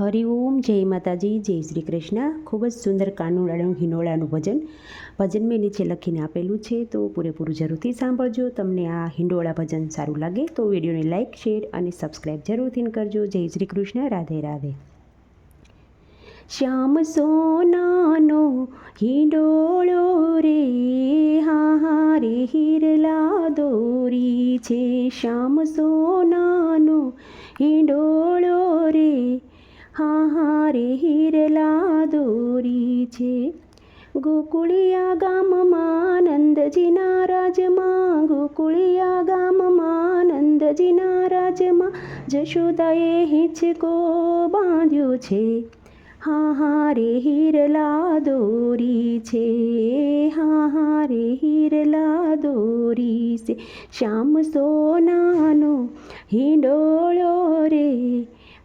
હરિઓમ જય માતાજી, જય શ્રી કૃષ્ણ. ખૂબ જ સુંદર કાનુડાનું હિંડોળાનું ભજન. ભજન મેં નીચે લખીને આપેલું છે, તો પૂરેપૂરું જરૂરથી સાંભળજો. તમને આ હિંડોળા ભજન સારું લાગે તો વિડીયોને લાઇક શેર અને સબસ્ક્રાઈબ જરૂરથી કરજો. જય શ્રી કૃષ્ણ, રાધે રાધે. શ્યામ સોનાનો હિંડોળો રે હા હા રે હિરલા દોરી છે. શ્યામ સોનાનો હિંડોળો રે હા હા રે હિરલા દોરી છે ગોકુળિયા ગામમાં નંદજીના રાજમાં ગોકુળિયા ગામમાં નંદજીના રાજમાં જશોદાએ હિંચકો બાંધ્યો છે હા હા રે હિરલા દોરી છે હા હા રે હિરલા દોરી છે શ્યામ સોનાનો હિંડોળો રે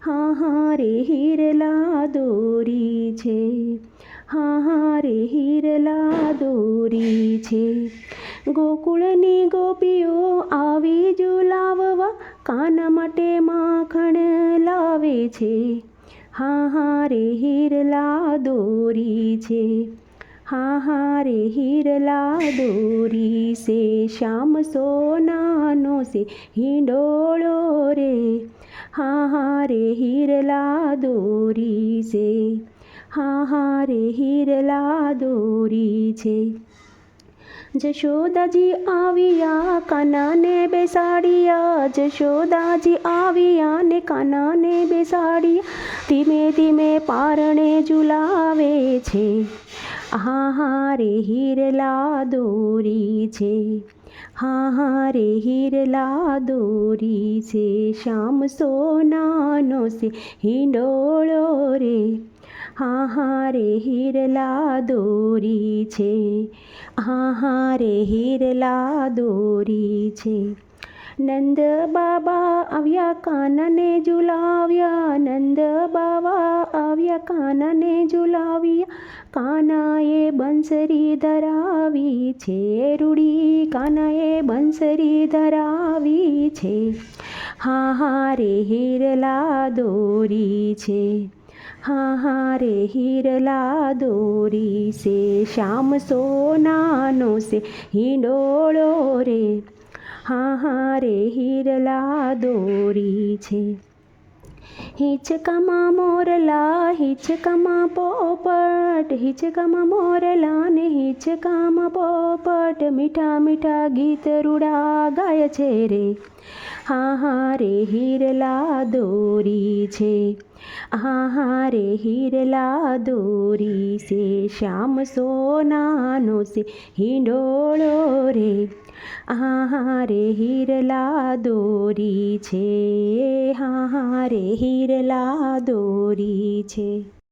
હા હા રે હિરલા દોરી છે. હા હા રે હિરલા દોરી છે. ગોકુળની ગોપીઓ આવી જુલાવવા કાન માટે માખણ લાવે છે. હા હા રે હિરલા દોરી છે. હા હા રે હિરલા દોરી સે શ્યામ સોનાનો સે હિંડોળો રે હા હા રે હિરલા દોરી છે હા હા રે હિરલા દોરી છે જશોદાજી આવ્યા કાનાને બેસાડ્યા જશોદાજી આવ્યા ને કાનાને બેસાડ્યા ધીમે ધીમે પારણે ઝુલાવે છે હા હા રે હિરલા દોરી છે. હા હા રે હિરલા દોરી છે. શ્યામ સોનાનો છે હિંડોળો રે. હા હા રે હિરલા દોરી છે. હા હા રે હિરલા દોરી છે. નંદ બાબા આવ્યા, કાનને ઝુલાવ્યા. નંદ બાબા કાનને ઝુલાવ્યા કાનાએ બંસરી ધરાવી છે રૂડી કાનાએ બંસરી ધરાવી છે હા હા રે હિરલા દોરી છે હા હા રે હિરલા દોરી છે શ્યામ સોનાનો છે હિંડોળો રે હા હા રે હિરલા દોરી છે હિંચકામાં મોરલા હિંચકામાં પોપટ હિંચકામાં મોરલા ને હિંચકામાં પોપટ મીઠા મીઠા ગીત રૂડા ગાય છે રે હા હા રે હિરલા દોરી છે હા હા રે હિરલા દોરી સે શ્યામ સોનાનો સે હિંડોળો રે હા હા રે હિરલા દોરી છે હા હા રે હિરલા દોરી છે